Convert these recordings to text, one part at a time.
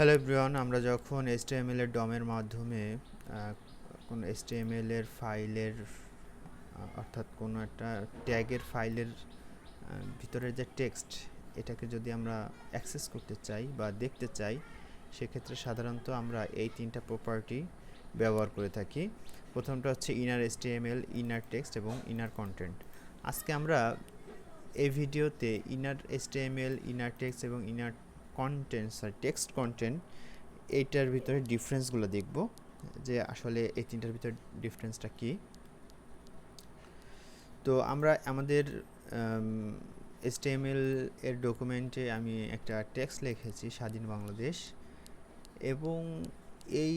Hello everyone আমরা যখন HTML এর ডমের মাধ্যমে কোনো HTML এর ফাইলের অর্থাৎ কোনো একটা ট্যাগের ফাইলের আহ, ভিতরে যে টেক্সট এটাকে যদি আমরা অ্যাক্সেস করতে চাই বা দেখতে চাই সেক্ষেত্রে সাধারণত আমরা এই তিনটা প্রপার্টি ব্যবহার করে থাকি। প্রথমটা হচ্ছে ইনার HTML ইনার টেক্সট এবং ইনার কন্টেন্ট আজকে আমরা এই ভিডিওতে ইনার HTML ইনার টেক্সট এবং inner content sorry text content এইটার ভিতরে ডিফারেন্সগুলো দেখব, যে আসলে এই তিনটার ভিতরে ডিফারেন্সটা কী। তো আমরা আমাদের HTML এর ডকুমেন্টে আমি একটা টেক্সট লিখেছি, স্বাধীন বাংলাদেশ। এবং এই,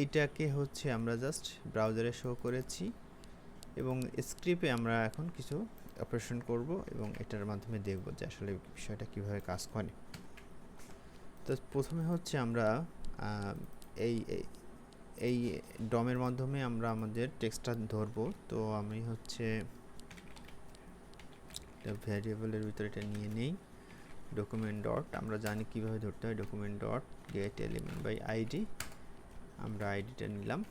এইটাকে হচ্ছে আমরা জাস্ট ব্রাউজারে শো করেছি। এবং স্ক্রিপ্টে আমরা এখন কিছু অপারেশন করব এবং এটার মাধ্যমে দেখব যে আসলে বিষয়টা কীভাবে কাজ করে। তো প্রথমে হচ্ছে আমরা এই, এই- ডমের মাধ্যমে আমরা আমাদের টেক্সটটা ধরবো। তো আমি হচ্ছে ভ্যারিয়েবলের ভিতরে এটা নিয়ে নেই। ডকুমেন্ট ডট আমরা জানি কীভাবে ধরতে হয় document dot get element by ID আমরা আইডিটা নিলাম।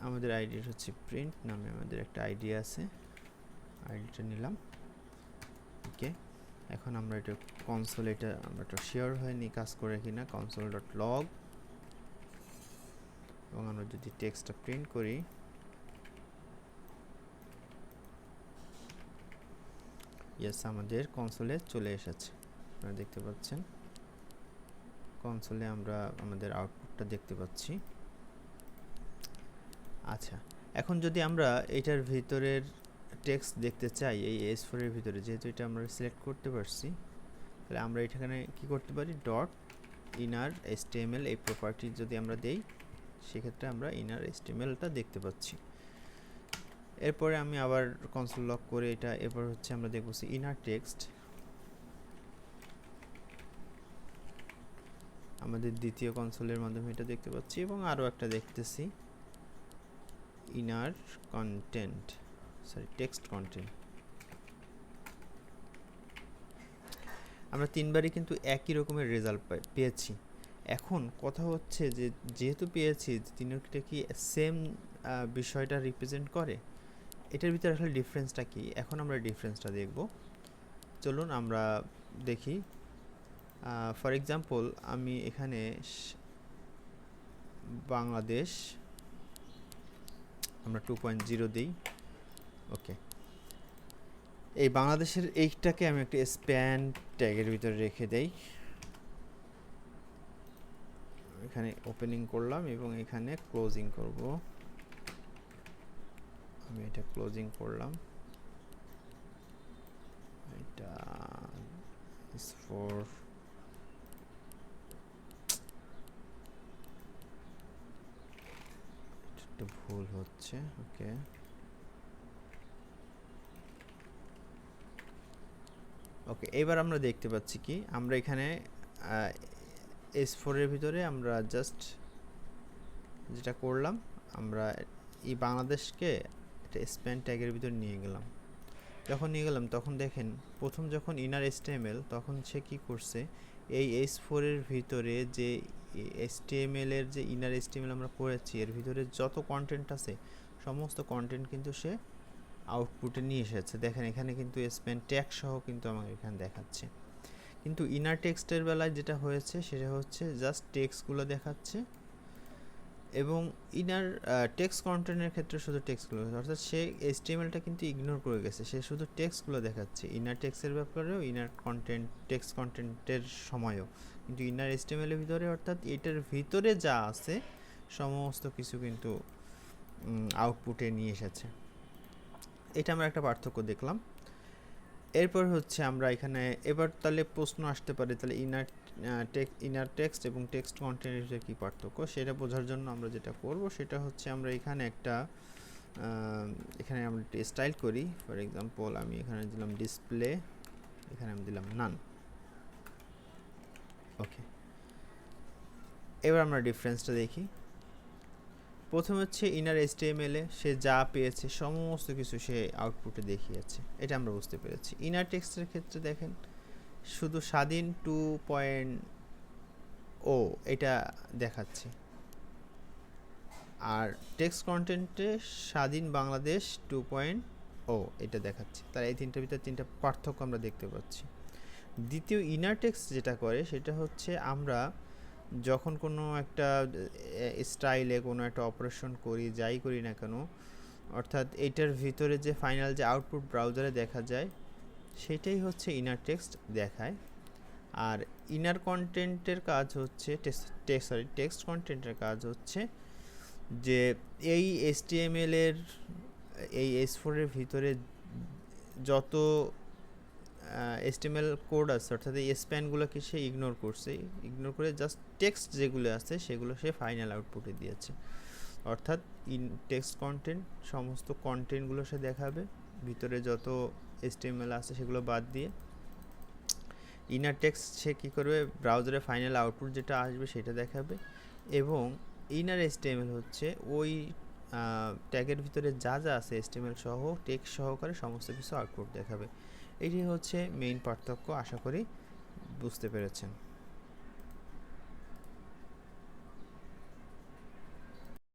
আমাদের আইডি হচ্ছে প্রিন্ট নামে আমাদের একটা আইডি আছে। আইডিটা নিলাম। ওকে এখন আমরা এটা কনসোল এটা আমরা একটা শিওর হয়নি কাজ করে কিনা কনসোল ডট লগ এবং আমরা যদি টেক্সটটা প্রিন্ট করি ইয়েস আমাদের কনসোলে চলে এসেছে। আপনারা দেখতে পাচ্ছেন। কনসোলে আমরা আমাদের আউটপুটটা দেখতে পাচ্ছি। আচ্ছা এখন যদি আমরা এটার ভিতরের টেক্সট দেখতে চাই, এই এস ফোরের ভিতরে, যেহেতু এটা আমরা সিলেক্ট করতে পারছি, তাহলে আমরা এখানে কি করতে পারি? ডট ইনার এসটিএমএল এই প্রপার্টি যদি আমরা দেই, সেক্ষেত্রে আমরা ইনার এসটিএমএলটা দেখতে পাচ্ছি। এরপরে আমি আবার কনসোল লক করে এটা, এরপর হচ্ছে আমরা দেখব ইনার টেক্সট আমাদের দ্বিতীয় কনসোলের মাধ্যমে এটা দেখতে পাচ্ছি এবং আরও একটা দেখতেছি। Inner content sorry text content আমরা তিনবারই কিন্তু একই রকমের রেজাল্ট পেয়েছি। এখন কথা হচ্ছে যে, যেহেতু পেয়েছি, তিনটা কি সেম বিষয়টা রিপ্রেজেন্ট করে? এটার ভিতরে আসলে ডিফারেন্সটা কি? এখন আমরা ডিফারেন্সটা দেখব। চলুন আমরা দেখি। ফর এক্সাম্পল আমি এখানে বাংলাদেশ আমরা টু পয়েন্ট জিরো দিই। ওকে এই বাংলাদেশের এইটাকে আমি একটা স্প্যান ট্যাগের ভিতরে রেখে দেই। এখানে ওপেনিং করলাম এবং এখানে ক্লোজিং করব। আমি এটা ক্লোজিং করলাম। এটা একটু হচ্ছে, ওকে। ওকে, এবার আমরা দেখতে পাচ্ছি কি, আমরা এখানে এস ফোরের ভিতরে আমরা জাস্ট যেটা করলাম, আমরা এই বাংলাদেশকে একটা স্প্যান ট্যাগের ভিতরে নিয়ে গেলাম। যখন নিয়ে গেলাম, তখন দেখেন, প্রথম যখন ইনার এসটিএমএল তখন সে কি করছে, এই এস ফোরের ভিতরে যে এসটিএমএল এর যে ইনার এসটিএমএল আমরা করেছি এর ভিতরে যত কন্টেন্ট আছে, সমস্ত কন্টেন্ট কিন্তু সে আউটপুটে নিয়ে এসেছে। দেখেন, এখানে কিন্তু স্পেন ট্যাগ সহ কিন্তু আমাকে এখানে দেখাচ্ছে। কিন্তু ইনার টেক্সটের বেলায় যেটা হয়েছে, সেটা হচ্ছে জাস্ট টেক্সটগুলো দেখাচ্ছে। এবং ইনার টেক্সট কন্টেন্টের ক্ষেত্রে শুধু টেক্সটগুলো অর্থাৎ সে এসটিএমএলটা কিন্তু ইগনোর করে গেছে। সে শুধু টেক্সটগুলো দেখাচ্ছে ইনার টেক্সের ব্যাপারেও ইনার কন্টেন্ট টেক্সট কন্টেন্টের সময়ও। কিন্তু ইনার এসটিএমএলের ভিতরে, অর্থাৎ এটার ভিতরে যা আছে, সমস্ত কিছু কিন্তু আউটপুটে নিয়ে এসেছে। এটা আমরা একটা পার্থক্য দেখলাম। এরপর হচ্ছে আমরা এখানে, এবার তাহলে প্রশ্ন আসতে পারে, তাহলে ইনার টেক্সট ইনার টেক্সট এবং টেক্সট কন্টেন্টের ভিতরে কী পার্থক্য? সেটা বোঝার জন্য আমরা যেটা করব সেটা হচ্ছে আমরা এখানে একটা এখানে আমরা স্টাইল করি। ফর এক্সাম্পল আমি এখানে দিলাম ডিসপ্লে এখানে আমি দিলাম নান ওকে এবার আমরা ডিফারেন্সটা দেখি। প্রথম হচ্ছে ইনার এসটিএমএল সে যা পেয়েছে, সমস্ত কিছু সে আউটপুটে দেখিয়েছে। এটা আমরা বুঝতে পেরেছি। ইনার টেক্সটের ক্ষেত্রে দেখেন শুধু স্বাধীন টু পয়েন্ট ও এটা দেখাচ্ছে। আর টেক্সট কন্টেন্টে স্বাধীন বাংলাদেশ টু পয়েন্ট ও এটা দেখাচ্ছে। তার এই তিনটার ভিতরে তিনটা পার্থক্য আমরা দেখতে পাচ্ছি। দ্বিতীয় ইনার টেক্সট যেটা করে সেটা হচ্ছে আমরা যখন কোনো একটা স্টাইলে কোনো একটা অপারেশন করি, যাই করি না কেন, অর্থাৎ এটার ভিতরে যে ফাইনাল যে আউটপুট ব্রাউজারে দেখা যায় সেটাই হচ্ছে ইনার টেক্সট দেখায়। আর ইনার কন্টেন্টের কাজ হচ্ছে সরি টেক্সট কন্টেন্টের কাজ হচ্ছে যে এই এসটিএমএল এর, এই এস ফোরের ভিতরে যত এসটিএমএল কোড আছে, অর্থাৎ এই স্প্যানগুলোকে সে ইগনোর করছে ইগনোর করে জাস্ট টেক্সট যেগুলো আছে সেগুলো সে ফাইনাল আউটপুটে দিয়েছে। অর্থাৎ ইন টেক্সট কন্টেন্ট সমস্ত কন্টেন্টগুলো সে দেখাবে, ভিতরে যত এসটিএমএল আছে, সেগুলো বাদ দিয়ে। ইনার টেক্সট সে কী করবে? ব্রাউজারে ফাইনাল আউটপুট যেটা আসবে সেটা দেখাবে। এবং ইনার এসটিএমএল হচ্ছে ওই ট্যাগের ভিতরে যা যা আছে এসটিএমএল সহ টেক্সট সহকারে সমস্ত কিছু আউটপুট দেখাবে। এটি হচ্ছে মেইন পার্থক্য, আশা করি বুঝতে পেরেছেন।